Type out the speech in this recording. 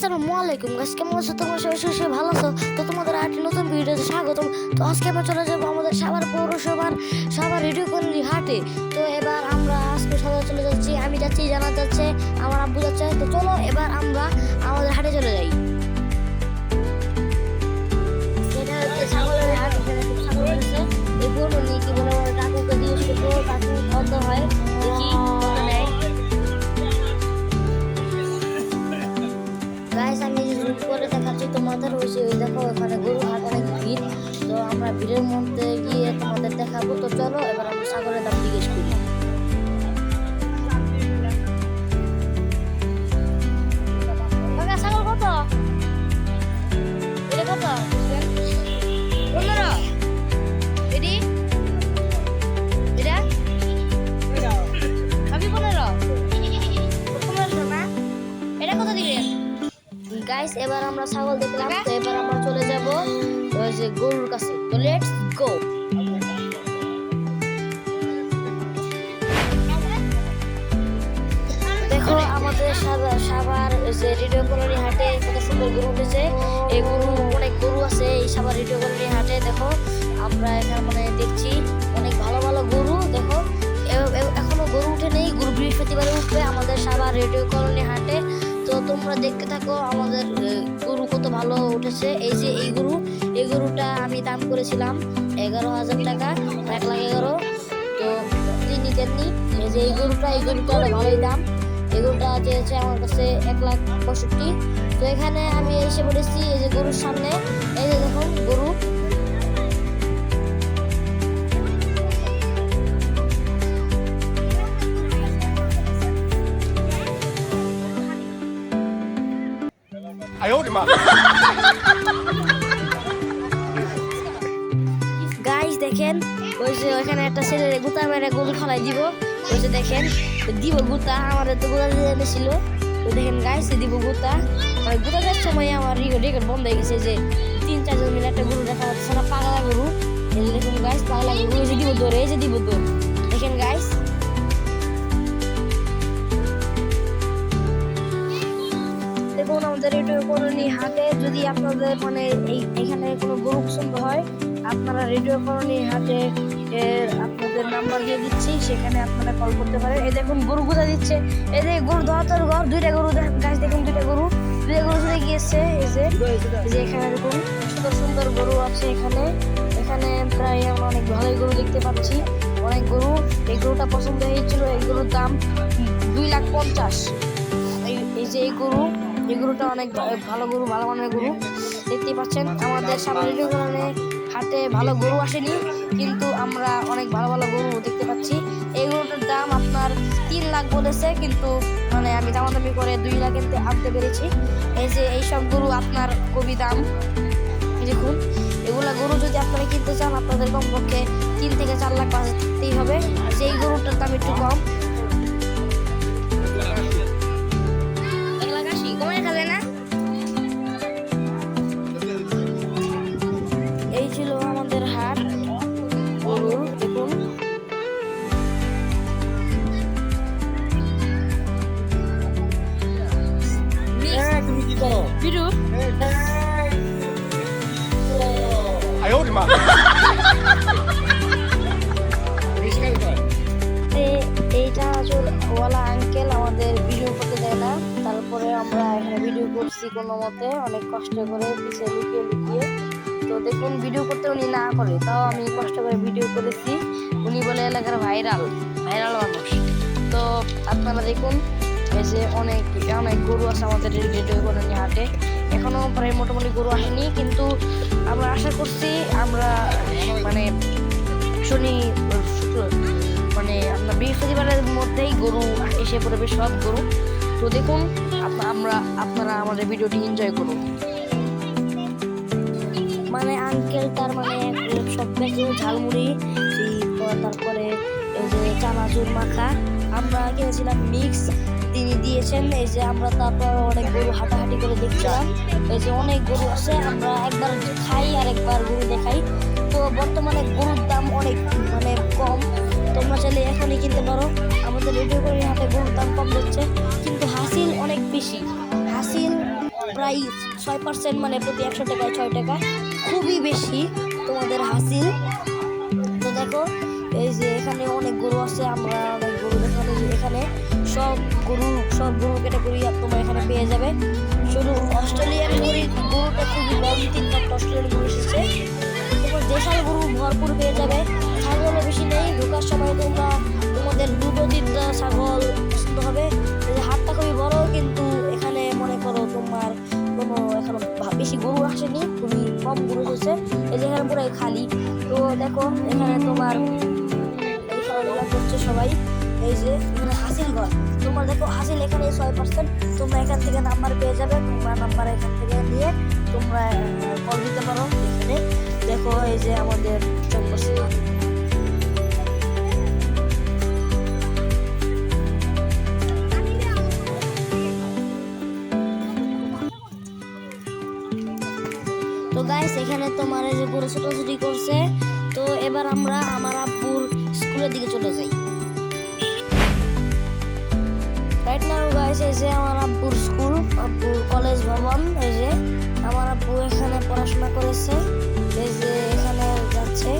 আসসালামু আলাইকুম। গাইস, কেমন আছো? তোমরা সবাই সবাই ভালো আছো? তো তোমাদের আরেকটি নতুন ভিডিওতে স্বাগতম। তো আজকে আমরা চলে যাব আমাদের সাভার পৌরসভার সাভার রেডিও কলোনি হাটে তো এবার আমরা আজকে সবাই চলে যাচ্ছি, আমি যাচ্ছি জানা যাচ্ছে, আমার আব্বু যাচ্ছে। তো চলো এবার আমরা আমাদের হাটে চলে যাই। এটা হচ্ছে ছাগলের হাট, এখানে এই কলোনি কি বলে কাকুকে দিয়ে শুধু কাকু কত হয়। দেখাবো। তো চলো এবার আমরা সাগরের দাম জিজ্ঞেস করি। ছাগল কত? এটা কত? পনেরো। এটি এটা? সবই পনেরো। পনেরোশো না? এটা কত দিবেন গাইস এবার আমরা ছাগল দেখলাম। তো এবার আমরা চলে যাব ওই যে গরুর কাছে। তো লেটস গো দেখো আমাদের সাভার যে রেডিও কলোনি হাটে কত সুন্দর গরু উঠেছে। এই গরু, অনেক গরু আছে এই সাভার রেডিও কলোনি হাটে, দেখো। আমরা এখানে মানে দেখছি, অনেক ভালো ভালো গরু, দেখো। এখনও গরু উঠে নেই, গরু বৃহস্পতিবারে উঠবে আমাদের সাভার রেডিও কলোনি হাটে। তো তোমরা দেখতে থাকো আমাদের গরু কত ভালো উঠেছে। এই যে এই গরু, এই গরুটা আমি দাম করেছিলাম এগারো হাজার টাকা, এক লাখ এগারো। তো তিনি তেমনি এই যে এই গরুটা এই গরুটা ভালোই দাম। এই গরুটা চেয়েছে আমার কাছে এক লাখ পঁয়ষট্টি। তো এখানে আমি এসে পড়েছি এই যে গরুর সামনে এই যে দেখুন গরু। গাইস দেখেন ওই যে ওখানে একটা ছেলে গুতা মেরে গরু খালাই দিব। ওই যে দেখেন। দিব গুতা, আমাদের তো গুতা দিয়ে এনেছিল। তো দেখেন গাইস দিব গুতা। মানে গুতা দেওয়ার সময় আমার রেকর্ড বন্ধ হয়ে গেছে যে তিন, চারজন মিলে একটা গরু দেখা হচ্ছে সেটা পাগলা গরু। দেখুন গাইস পাগলা গরু যে দিব দৌড় যে দিব দৌড় দেখেন গাইস দেখুন, আমাদের রেডিও কলোনি হাটে যদি আপনাদের মানে এখানে কোনো গরু পছন্দ হয়, আপনারা রেডিও কলোনি হাটে এর আপনাদের নাম্বার দিয়ে দিচ্ছি, সেখানে আপনারা কল করতে পারেন। এই দেখুন, গরু গুদা দিচ্ছে। এই যে গরু ধরাতর ঘর, দুইটা গরু গাছ দেখুন দুইটা গরু। দুইটা গরু ধরে গিয়েছে? এই যে যে এখানে দেখুন, সুন্দর সুন্দর গরু আছে এখানে। এখানে প্রায় আমরা অনেক ভালোই গরু দেখতে পাচ্ছি। অনেক গরু। এই গরুটা পছন্দ হয়েছিল, এই গরুর দাম দুই লাখ পঞ্চাশ। এই যে এই গরু, এই গরুটা অনেক ভালো গরু, ভালো মানের গরু। দেখতেই পাচ্ছেন, আমাদের কারণে হাটে ভালো গরু আসেনি, কিন্তু আমরা অনেক ভালো ভালো গরু দেখতে পাচ্ছি। এই গরুটার দাম আপনার তিন লাখ বলেছে, কিন্তু মানে আমি দামাদামি করে দুই লাখ আনতে পেরেছি। এই যে এইসব গরু আপনার খুবই দাম। দেখুন, এগুলা গরু যদি আপনারা কিনতে চান, আপনাদের কমপক্ষে তিন থেকে চার লাখ থাকতেই হবে। আর যে এই গরুটার দাম একটু কম মা এইটা আসলে ওয়ালা আঙ্কেল আমাদের ভিডিও করতে দেয় না। তারপরে আমরা ভিডিও করছি কোনো মতে। অনেক কষ্ট করে পিছিয়ে তো দেখুন ভিডিও করতে উনি না করে, তাও আমি কষ্ট করে ভিডিও করেছি। উনি বলে, এলাকার ভাইরাল ভাইরাল তো আপনারা দেখুন এসে অনেক অনেক গরু আছে আমাদের রিলেটিভ নিয়ে হাটে। এখনও প্রায় মোটামুটি গরু আসেনি, কিন্তু আমরা আশা করছি আমরা মানে শনি মানে আপনার বৃহস্পতিবারের মধ্যেই গরু এসে পড়বে সব গরু। তো দেখুন আমরা, আপনারা আমাদের ভিডিওটি এনজয় করুন। মানে আঙ্কেল তার মানে সব কিছু, ঝালমুড়ি তারপরে চানাচুর মাখা, আমরা কিনেছিলাম মিক্স তিনি দিয়েছেন। এই যে আমরা তারপর অনেক গরু হাঁটাহাঁটি করে দেখছিলাম। এই যে অনেক গরু আছে, আমরা একবার খাই আর একবার গরু দেখাই। তো বর্তমানে গরুর দাম অনেক মানে কম। তোমরা চাইলে এখনই কিনতে পারো। আমাদের রেডিও করে হাতে গরুর দাম কম দিচ্ছে কিন্তু হাসিল অনেক বেশি। হাসিল প্রায় ছয় পার্সেন্ট মানে প্রতি একশো টাকায় ছয় টাকা। খুবই বেশি তোমাদের হাসিল। তো দেখো, এই যে এখানে অনেক গরু আছে, আমরা গরু সব গরু ক্যাটাগরি তোমার এখানে পেয়ে যাবে। শুধু অস্ট্রেলিয়ান গরু গরুটা খুবই কম তিন চারটা অস্ট্রেলিয়ান গরু এসেছে। তোমার দেশাল গরু ভরপুর পেয়ে যাবে। ছাগলও বেশি নেই, ঢোকার সময় তোমরা তোমাদের দুটো, তিনটা ছাগল পছন্দ হবে। হাতটা খুবই বড়, কিন্তু এখানে মনে করো তোমার কোনো এখনও বেশি গরু আসেনি, খুবই কম গরু এসেছে। এই যে এখানে পুরো খালি। তো দেখো, এখানে তোমার খেলাধুলা করছে সবাই। এই যে, এখানে হাসিল ঘর। তোমরা দেখো, হাসিল এখানে ছয় পার্সেন্ট তোমরা এখান থেকে নাম্বার পেয়ে যাবে। তোমরা নাম্বার এখান থেকে নিয়ে তোমরা কল দিতে পারো এখানে। দেখো, এই যে আমাদের চব্বিশ তো গাইস এখানে তোমার এই যে গরু ছোটাছুটি করছে। তো এবার আমরা আমার আব্বুর স্কুলের দিকে চলে যাই। হচ্ছে যে আমার আব্বুর স্কুল, আব্বুর কলেজ ভবন, এই যে, আমার আব্বু এখানে পড়াশোনা করেছে, এই যে এখানে যাচ্ছে।